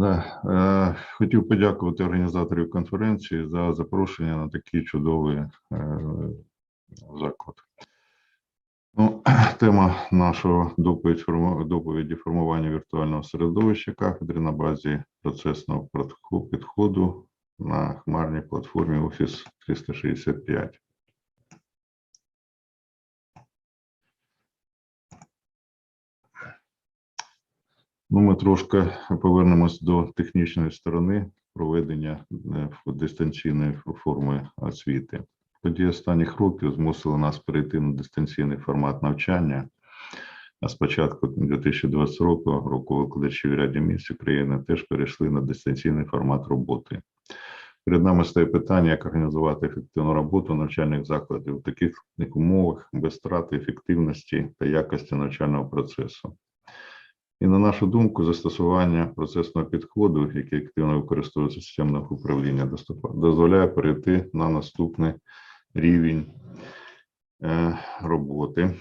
Да, е, хотів подякувати організаторів конференції за запрошення на такий чудовий е, заклад. Ну, тема нашого доповіді формування віртуального середовища кафедри на базі процесного підходу на хмарній платформі Office 365. Ну, ми трошки повернемось до технічної сторони проведення е, дистанційної форми освіти. Події останніх років змусили нас перейти на дистанційний формат навчання. А з початку 2020 року, року викладачів в ряді місць України теж перейшли на дистанційний формат роботи. Перед нами стає питання, як організувати ефективну роботу навчальних закладів у таких умовах без втрати ефективності та якості навчального процесу. І на нашу думку, застосування процесного підходу, який активно використовується в системних управління, дозволяє перейти на наступний рівень е, роботи.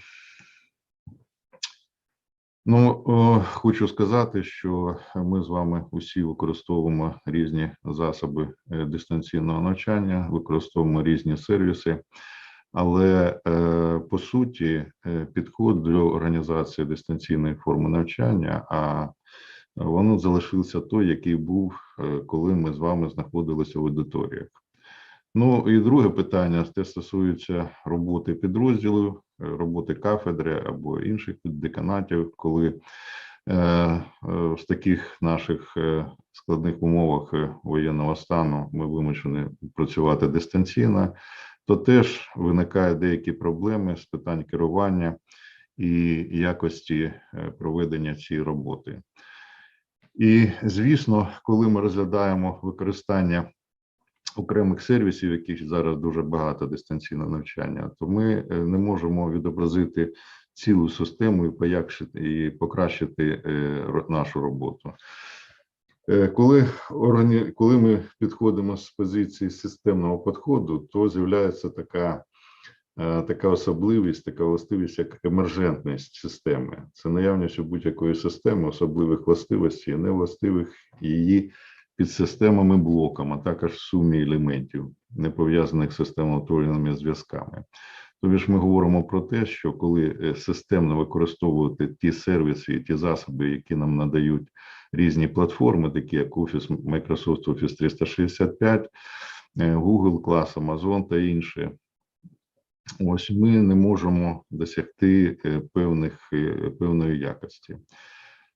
Ну, хочу сказати, що ми з вами усі використовуємо різні засоби е, дистанційного навчання, використовуємо різні сервіси. Але е, по суті, е, підход до організації дистанційної форми навчання, а воно залишився той, який був, е, коли ми з вами знаходилися в аудиторіях. Ну і друге питання те стосується роботи підрозділів, е, роботи кафедри або інших деканатів, коли в таких наших складних умовах воєнного стану ми вимушені працювати дистанційно то теж виникають деякі проблеми з питань керування і якості е, проведення цієї роботи. І звісно, коли ми розглядаємо використання окремих сервісів, яких зараз дуже багато дистанційного навчання, то ми е, не можемо відобразити цілу систему і покращити е, нашу роботу. Е, Коли органі... коли ми підходимо з позиції системного підходу, то з'являється така, е, така особливість, така властивість, як емержентність системи. Це наявність у будь-якої системи особливих властивостей, невластивих її підсистемами блоком, а також сумі елементів, не пов'язаних з системно-утвореними зв'язками. Тобто ж ми говоримо про те, що коли е, системно використовувати ті сервіси і ті засоби, які нам надають різні платформи, такі як Office, Microsoft Office 365, е, Google Class, Amazon та інші. Ось ми не можемо досягти е, певних, певної якості.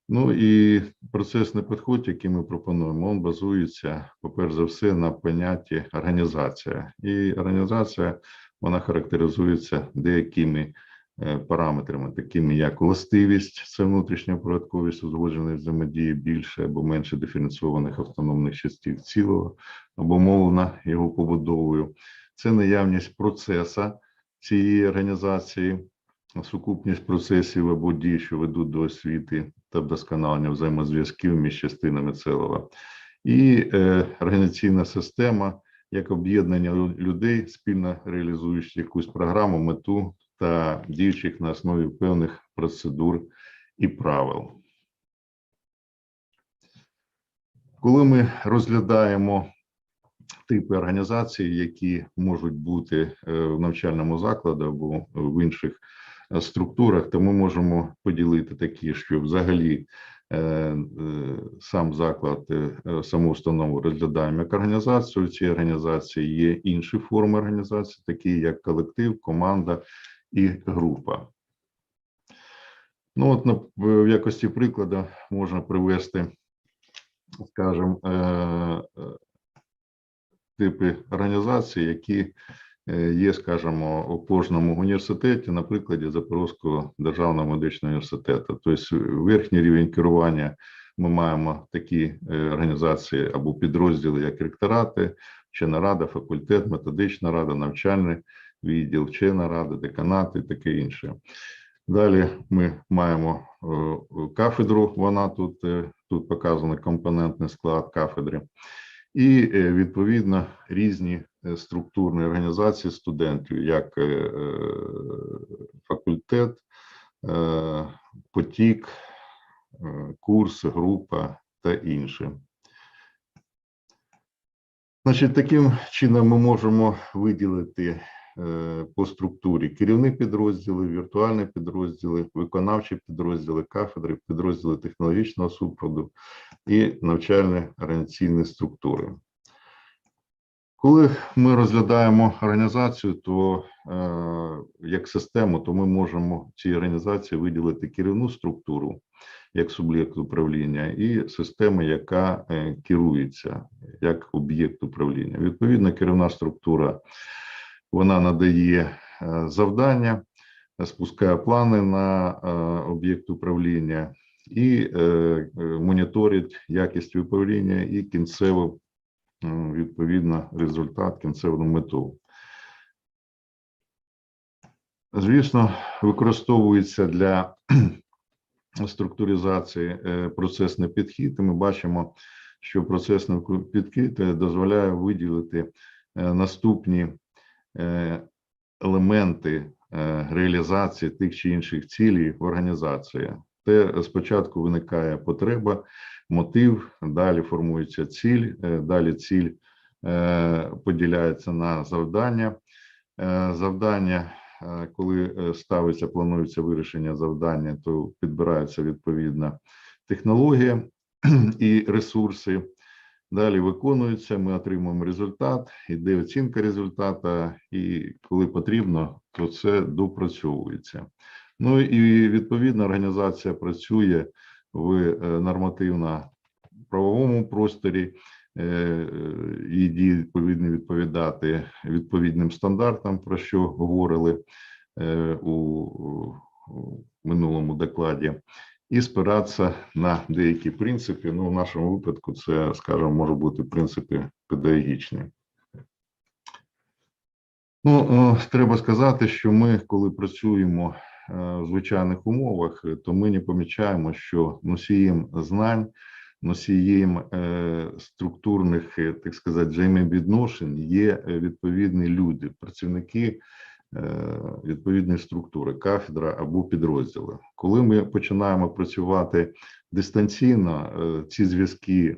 Ну і процесний підход, який ми пропонуємо, він базується, по-перше за все, на понятті організація. І організація вона характеризується деякими е, параметрами, такими як властивість, це внутрішня порядковість узгодженої взаємодії більше або менше диференційованих автономних частин цілого, обумовлена його побудовою. Це наявність процеса цієї організації, сукупність процесів або дій, що ведуть до освіти та вдосконалення взаємозв'язків між частинами цілого. І е, організаційна система як об'єднання людей, спільно реалізуючи якусь програму, мету та діючих на основі певних процедур і правил. Коли ми розглядаємо типи організацій, які можуть бути е, в навчальному закладі або в інших е, структурах, то ми можемо поділити такі, що взагалі сам заклад, е, е, саму установу розглядаємо як організацію. У цій організації є інші форми організації, такі як колектив, команда і група. Ну, от в якості прикладу можна привести, скажімо, е, е, типи організацій, які е, є, скажімо, у кожному університеті, на прикладі Запорізького державного медичного університету. Тобто верхній рівень керування ми маємо такі е, організації або підрозділи, як ректорати, вчена рада, факультет, методична рада, навчальний відділ, вчена рада, деканати, таке інше. Далі ми маємо е, кафедру. Вона тут, е, тут показаний компонентний склад кафедри, і е, відповідно різні е, структурні організації студентів, як е, е, факультет, потік, курс, група та інше. Значить, таким чином ми можемо виділити по структурі керівні підрозділи, віртуальні підрозділи, виконавчі підрозділи, кафедри, підрозділи технологічного супроводу і навчальні організаційні структури. Коли ми розглядаємо організацію, то е, як систему, то ми можемо цій організації виділити керівну структуру як суб'єкт управління, і систему, яка е, керується як об'єкт управління. Відповідно, керівна структура вона надає е, завдання, спускає плани на е, об'єкт управління і е, е, моніторить якість управління і кінцеву м, відповідно результат, кінцеву мету. Звісно, використовується для структуризації е, процесний підхід, ми бачимо, що процесний підхід е, дозволяє виділити е, наступні елементи реалізації тих чи інших цілей в організації. Те спочатку виникає потреба, мотив, далі формується ціль, е, далі ціль е, поділяється на завдання. Е, Завдання, коли ставиться, планується вирішення завдання, то підбирається відповідна технологія і ресурси. Далі виконується, ми отримуємо результат, іде оцінка результату, і коли потрібно, то це допрацьовується. Ну і відповідно організація працює в е, нормативно-правовому просторі, е, і дії повинні відповідати відповідним стандартам, про що говорили е, у минулому докладі і спиратися на деякі принципи. Ну, в нашому випадку це, скажімо, може бути принципи педагогічні. Ну, треба сказати, що ми, коли працюємо в звичайних умовах, е, то ми не помічаємо, що носієм знань, носієм е, структурних, е, так сказати, взаємовідношень є е, відповідні люди, працівники е, відповідної структури, кафедра або підрозділи. Коли ми починаємо працювати дистанційно, е, ці зв'язки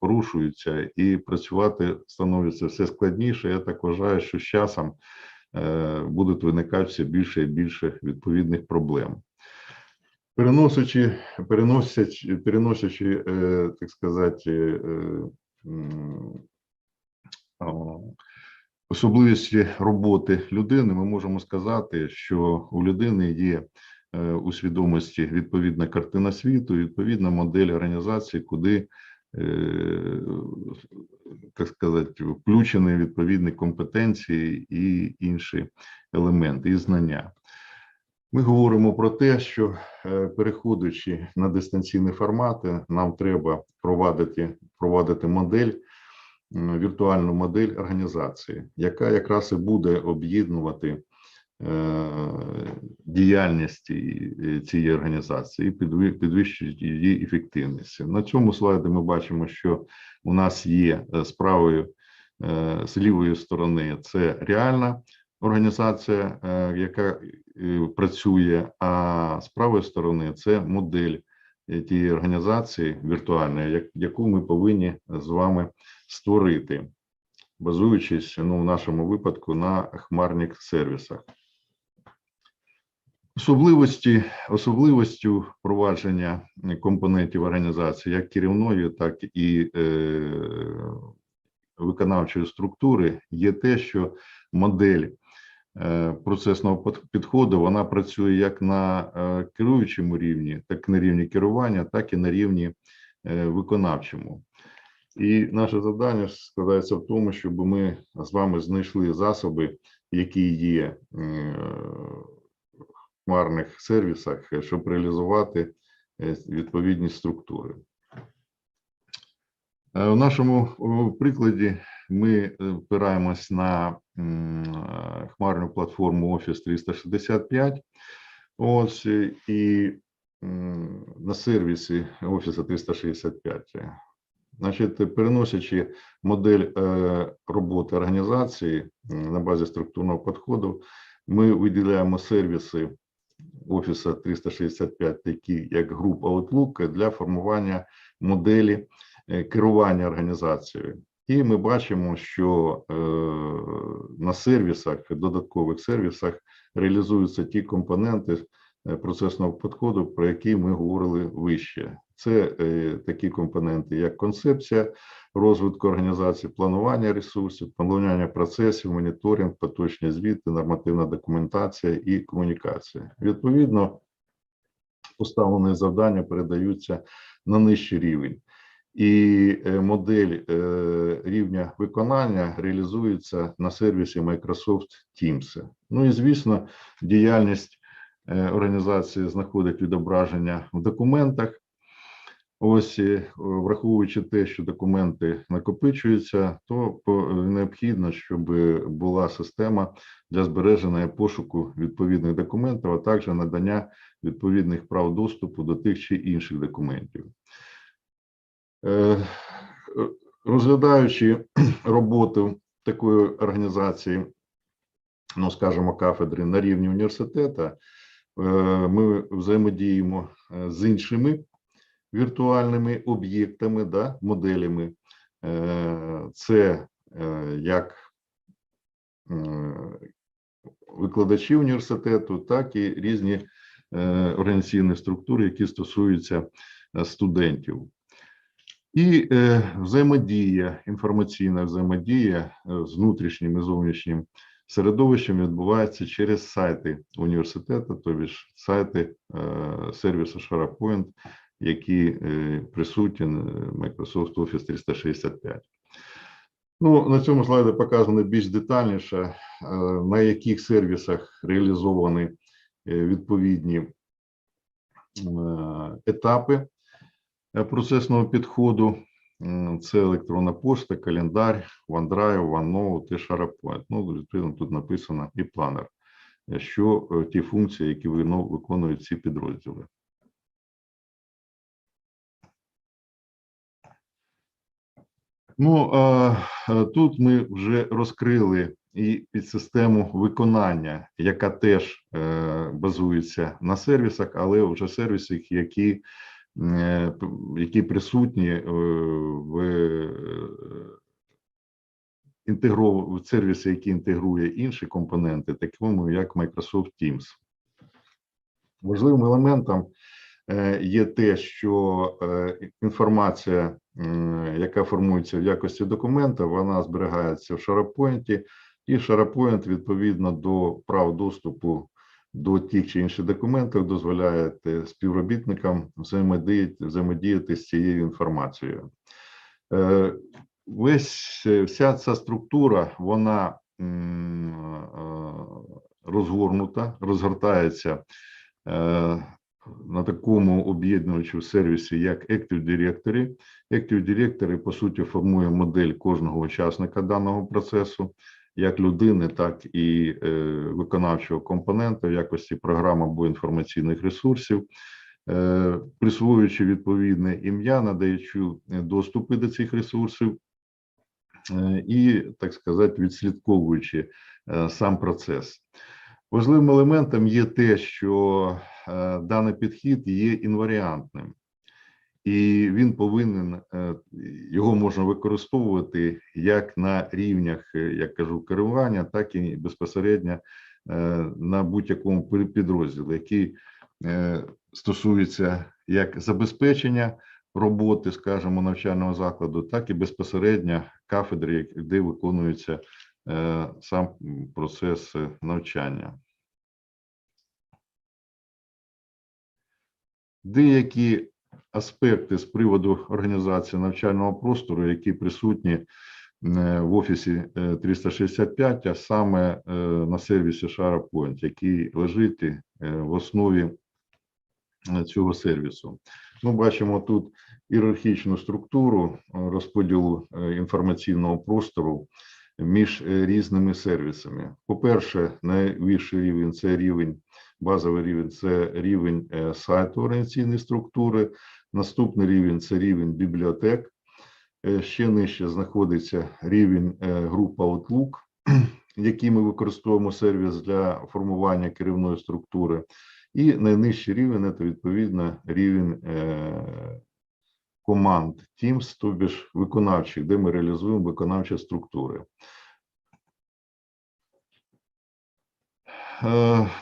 порушуються і працювати становиться все складніше. Я так вважаю, що з часом е, будуть виникати все більше і більше відповідних проблем. Переносячи, переносячи, переносячи, е, так сказати, е, особливості роботи людини, ми можемо сказати, що у людини є е, у свідомості відповідна картина світу, відповідна модель організації, куди, е, так сказати, включені відповідні компетенції і інші елементи, і знання. Ми говоримо про те, що е, переходячи на дистанційні формати, нам треба провадити, провадити модель, віртуальну модель організації, яка якраз і буде об'єднувати е, діяльність і- і цієї організації і підви- підвищити її ефективність. На цьому слайді ми бачимо, що у нас є е, з правої, е, з лівої сторони це реальна організація, е, яка е, працює, а з правої сторони це модель е, тієї організації віртуальної, як- яку ми повинні з вами створити, базуючись ну, в нашому випадку на хмарних сервісах. Особливості, особливостю впровадження компонентів організації як керівної, так і е, виконавчої структури є те, що модель е, процесного під- підходу вона працює як на е, керуючому рівні, так і на рівні керування, так і на рівні е, виконавчому. І наше завдання складається в тому, щоб ми з вами знайшли засоби, які є е, хмарних сервісах, е, щоб реалізувати е, відповідні структури. Е, В нашому прикладі ми опираємось на хмарну платформу Office 365. Ось і на сервісі Office 365. Значить, переносячи модель роботи організації на базі структурного підходу, ми виділяємо сервіси Office 365, такі як група Outlook, для формування моделі е, керування організацією. І ми бачимо, що е, на сервісах, додаткових сервісах реалізуються ті компоненти е, процесного підходу, про які ми говорили вище. Це е, такі компоненти, як концепція розвитку організації, планування ресурсів, планування процесів, моніторинг, поточні звіти, нормативна документація і комунікація. Відповідно, поставлені завдання передаються на нижчий рівень. І е, модель е, рівня виконання реалізується на сервісі Microsoft Teams. Ну і звісно, діяльність організації знаходить відображення в документах. Ось е, враховуючи те, що документи накопичуються, то необхідно, щоб була система для збереження пошуку відповідних документів, а також надання відповідних прав доступу до тих чи інших документів. Е, Розглядаючи роботу такої організації, ну скажімо, кафедри на рівні університету, е, ми взаємодіємо е, з іншими віртуальними об'єктами, да, моделями. Е, Це е, як е, викладачі університету, так і різні організаційні структури, які стосуються студентів. І взаємодія, інформаційна взаємодія з внутрішнім і зовнішнім середовищем відбувається через сайти університету, тобто сайти сервісу SharePoint, які е, присутні на Microsoft Office 365. Ну, на цьому слайді показано більш детальніше, е, на яких сервісах реалізовані е, відповідні етапи процесного підходу. Це електронна пошта, календар, OneDrive, OneNote і SharePoint. Ну, відповідно, тут написано і планер, що ті функції, які виконують ці підрозділи. Ну, е, тут ми вже розкрили і підсистему виконання, яка теж е, базується на сервісах, але вже сервісах, які, е, які присутні е, в інтегров... в сервісі, який інтегрує інші компоненти, такому як Microsoft Teams. Важливим елементом є те, що інформація, яка формується в якості документа, вона зберігається в SharePoint, і SharePoint відповідно до прав доступу до тих чи інших документів дозволяє співробітникам взаємодіяти, взаємодіяти з цією інформацією. Е, Весь е, вся ця структура, вона е, розгорнута, розгортається е, на такому об'єднувачу сервісі, як Active Directory. Active Directory, по суті, формує модель кожного учасника даного процесу, як людини, так і е, виконавчого компонента в якості програм або інформаційних ресурсів, е, присвоюючи відповідне ім'я, надаючи е, доступи до цих ресурсів і, так сказати, відслідковуючи сам процес. Важливим елементом є те, що е, даний підхід є інваріантним, і він повинен е, його можна використовувати як на рівнях, е, як кажу, керування, так і безпосередньо на будь-якому підрозділі, який стосується як забезпечення роботи, скажімо, навчального закладу, так і безпосередньо кафедри, де виконується сам процес навчання. Деякі аспекти з приводу організації навчального простору, які присутні е, в офісі е, 365, а саме е, на сервісі SharePoint, який лежить е, в основі е, цього сервісу. Ми бачимо тут ієрархічну структуру е, розподілу е, інформаційного простору між е, різними сервісами. По-перше, найвищий рівень це рівень, базовий рівень це рівень е, сайту організаційної структури. Наступний рівень це рівень бібліотек. Е, Ще нижче знаходиться рівень е, групи Outlook, який ми використовуємо сервіс для формування керівної структури. І найнижчий рівень це відповідно рівень команд Teams, тобі ж виконавчих, де ми реалізуємо виконавчі структури.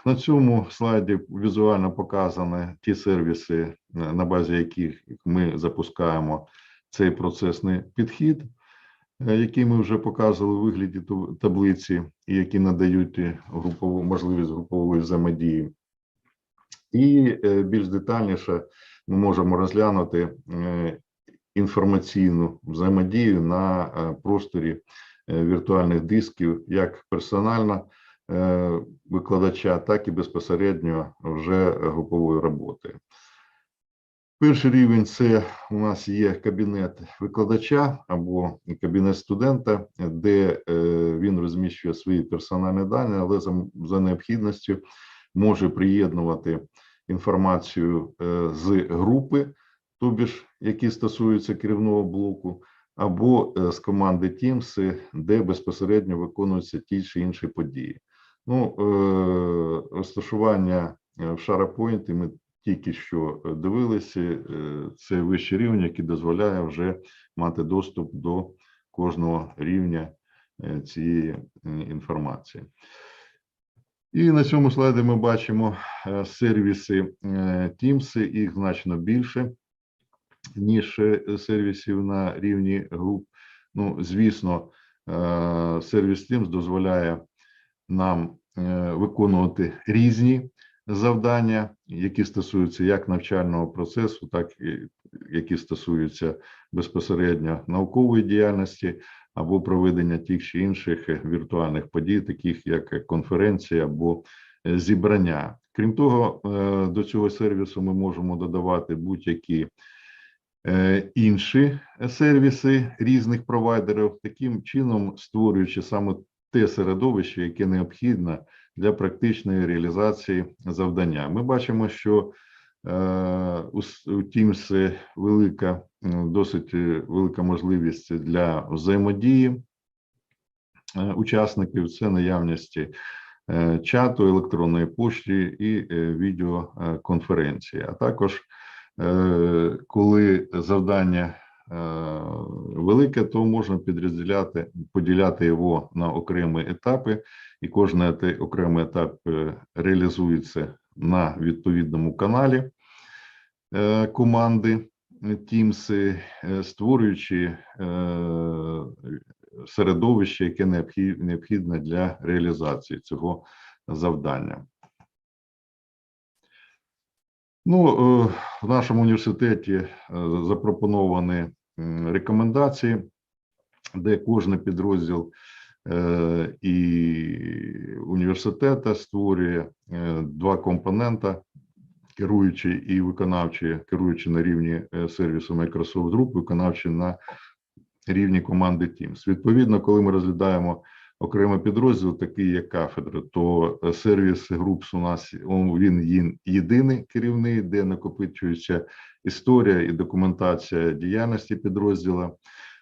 На цьому слайді візуально показані ті сервіси, е, на базі яких ми запускаємо цей процесний підхід, е, який ми вже показували у вигляді таблиці, які надають е, групову можливість групової взаємодії. І е, більш детальніше ми можемо розглянути е, інформаційну взаємодію на е, просторі е, віртуальних дисків, як персонально е, викладача, так і безпосередньо вже групової роботи. Перший рівень це у нас є кабінет викладача або кабінет студента, де е, він розміщує свої персональні дані, але за, необхідністю може приєднувати інформацію е, з групи, тобі ж, які стосуються керівного блоку, або е, з команди Teams, де безпосередньо виконуються ті чи інші події. Ну, е, розташування е, в SharePoint ми тільки що е, дивилися, це вищий рівень, який дозволяє вже мати доступ до кожного рівня цієї інформації. І на цьому слайді ми бачимо сервіси Teams, їх значно більше, ніж сервісів на рівні груп. Ну, звісно, сервіс Teams дозволяє нам е, виконувати різні завдання, які стосуються як навчального процесу, так і які стосуються безпосередньо наукової діяльності або проведення тих чи інших е, віртуальних подій, таких як конференції або е, зібрання. Крім того, до цього сервісу ми можемо додавати будь-які інші сервіси різних провайдерів, таким чином створюючи саме те середовище, яке необхідне для практичної реалізації завдання. Ми бачимо, що е, у с- Teams велика, досить е, велика можливість для взаємодії е, учасників. Це наявності е, чату, електронної пошти і відеоконференції. А також, коли завдання велике, то можна підрозділяти, поділяти його на окремі етапи, і кожен окремий етап е, реалізується на відповідному каналі е, команди Teams, е, створюючи е, середовище, яке необхідне для реалізації цього завдання. Ну, е, в нашому університеті е, запропоновані рекомендації, де кожен підрозділ е, і університету створює е, два компонента, керуючі і виконавчий, керуючи на рівні е, сервісу Microsoft Group, виконавчий на рівні команди Teams. Відповідно, коли ми розглядаємо окремий підрозділ, такий як кафедра, то е, сервіс Groups у нас він єдиний керівний, де накопичується історія і документація діяльності підрозділа,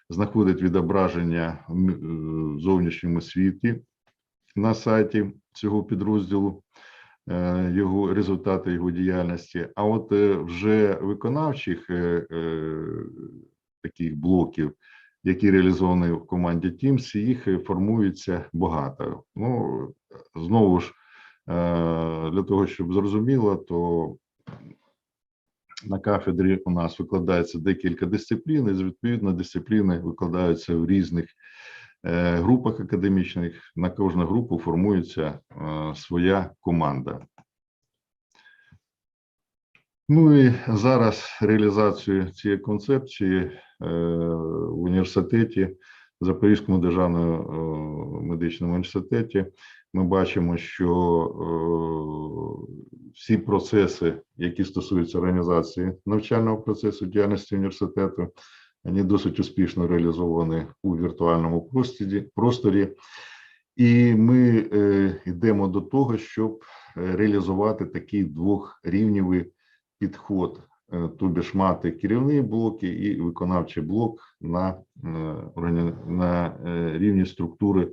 знаходить відображення е, в зовнішньому світі на сайті цього підрозділу е, його результати його діяльності. А от вже виконавчих таких блоків, які реалізовані в команді Teams, їх е, формується багато. Ну знову ж е, для того, щоб зрозуміло, то на кафедрі у нас викладається декілька дисциплін, і відповідно дисципліни викладаються в різних е, групах академічних. На кожну групу формується своя команда. Ну і зараз реалізацію цієї концепції в університеті, в Запорізькому державному е, медичному університеті, ми бачимо, що е, всі процеси, які стосуються організації навчального процесу діяльності університету, вони досить успішно реалізовані у віртуальному просторі. І ми е, йдемо до того, щоб е, реалізувати такий двохрівневий підход, е, тобі ж мати керівні блоки і виконавчий блок на, е, на е, рівні структури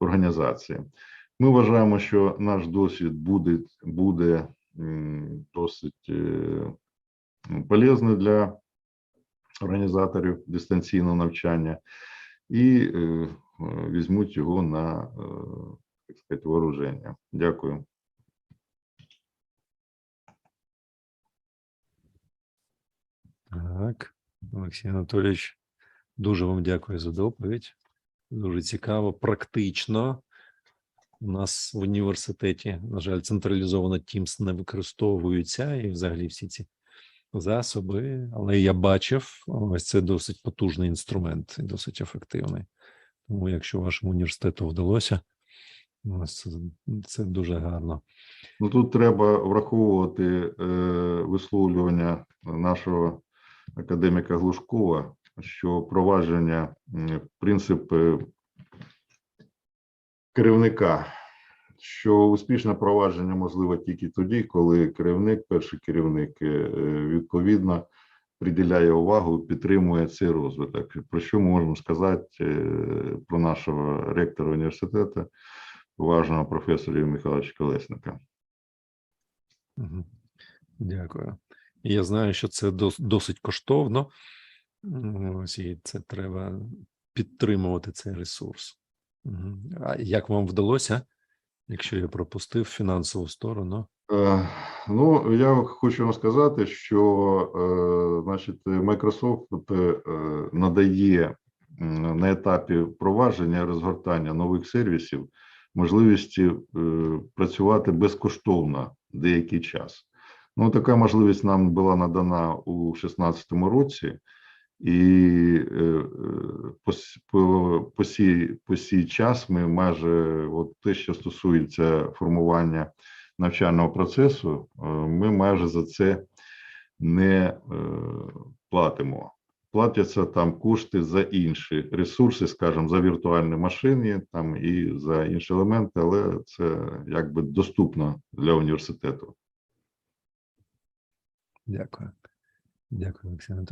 організації. Ми вважаємо, що наш досвід буде, буде досить е, полезний для організаторів дистанційного навчання і е, е, візьмуть його на е, так сказати, вооруження. Дякую. Так, Олексій Анатолійович, дуже вам дякую за доповідь. Дуже цікаво, практично. У нас в університеті, на жаль, централізовано Teams не використовуються і взагалі всі ці засоби. Але я бачив, ось це досить потужний інструмент і досить ефективний. Тому, якщо вашому університету вдалося, це, це дуже гарно. Ну тут треба враховувати е, висловлювання нашого академіка Глушкова, що провадження принцип керівника, що успішне провадження можливе тільки тоді, коли керівник, перший керівник, е, відповідно приділяє увагу, підтримує цей розвиток. Про що ми можемо сказати е, про нашого ректора університету, уважного професора Михайловича Колесника. Дякую. Я знаю, що це досить коштовно. Ось і це треба підтримувати цей ресурс. А як вам вдалося, якщо я пропустив фінансову сторону? Е, Ну, я хочу вам сказати, що е, значить, Microsoft е, надає на етапі впровадження розгортання нових сервісів можливості е, працювати безкоштовно деякий час. Ну, така можливість нам була надана у 2016 році, і е, е, по, по, сій, по сій час ми майже от те, що стосується формування навчального процесу, е, ми майже за це не платимо. Платяться там кошти за інші ресурси, скажімо, за віртуальні машини там і за інші елементи, але це якби доступно для університету. Ďakujem. Ďakujem, Ksena.